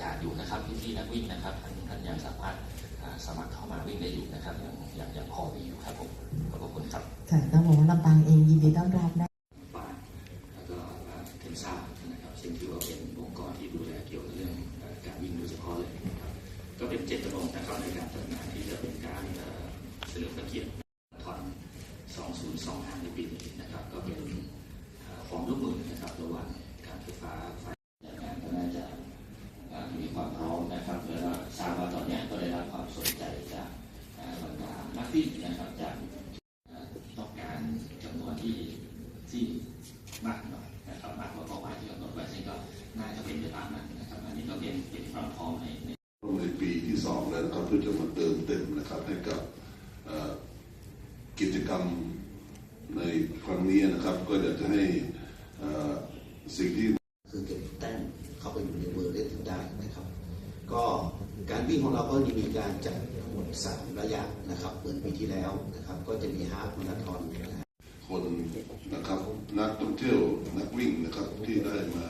อกาสอยู่นะครับพี่ๆนักวิ่งนะครับท่านท่านยังสามารถอ่าสมัครเข้ามาวิ่งได้อยู่นะครับยังยังยังพอมีอยู่ครับผมขอบพระคุณครับค่ะต้องบอกว่าลำปางเองยินดีต้อนรับนะปานแล้วก็เทนซ่านะครับซึ่งถือว่าเป็นองค์กรที่ดูแลเกี่ยวกับเรื่องเอ่อการวิ่งโดยเฉพาะเลยนะครับก็เป็นเจตจำนงนะครับในการจัดงานที่จะเป็นการเอ่อเฉลิมพระเกียรติทอน2025ในปีนี้ ดานักวิ่งนะครับจากต้องการจำนวนที่ที่มากหน่อยนะครับมากกว่าเป้าหมายที่กำหนดไว้ซึ่งก็น่าจะเป็นไปตามนั้นนะครับอันนี้ก็เป็นเป็นความพร้อมในในปีที่สองแล้วนะครับเพื่อจะมาเติมเต็มนะครับให้กับกิจกรรมในครั้งนี้นะครับ ก็อยากจะให้สิ่งที่ คือเก็บแต้มเข้าไปอยู่ในมือเล่นได้นะครับ ก็ การวิ่งของเราก็จะมีการจัดทั้งหมดสามระยะนะครับเหมือนปีที่แล้วนะครับ ก็จะมีฮาล์ฟมาราธอนนะฮะคนนะครับนักท่องเที่ยวนักวิ่งนะครับที่ได้มา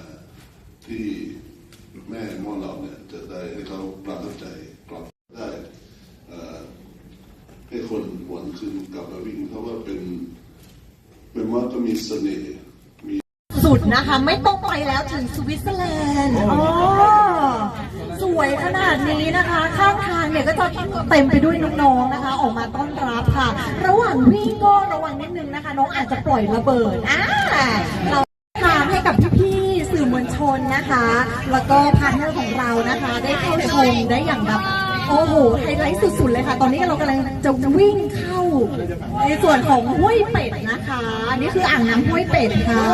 ที่แม่ม่อนเราเนี่ยจะได้ให้เขาประทับใจกลับได้ให้คนหวนคืนกลับมาวิ่งเพราะว่าเป็นเป็นว่าก็มีเสน่ห์ สุดนะคะ ไม่ต้องไปแล้วถึงสวิตเซอร์แลนด์อ๋อสวยขนาดนี้นะคะ ข้างทางเนี่ยก็จะเต็มไปด้วยน้องๆนะคะ ออกมาต้อนรับค่ะ ระหว่างวิ่งก็ระวังนิดนึงนะคะ น้องอาจจะปล่อยระเบิดอ่าเราทามให้กับพี่ๆสื่อมวลชนนะคะ แล้วก็พาร์ทเนอร์ของเรานะคะ ได้เข้าชมได้อย่างแบบ โอ้โหไฮไลท์สุดๆเลยค่ะ ตอนนี้เรากำลังจะวิ่งเข้า ในส่วนของห้วยเป็ดนะคะ นี่คืออ่างน้ำห้วยเป็ดค่ะ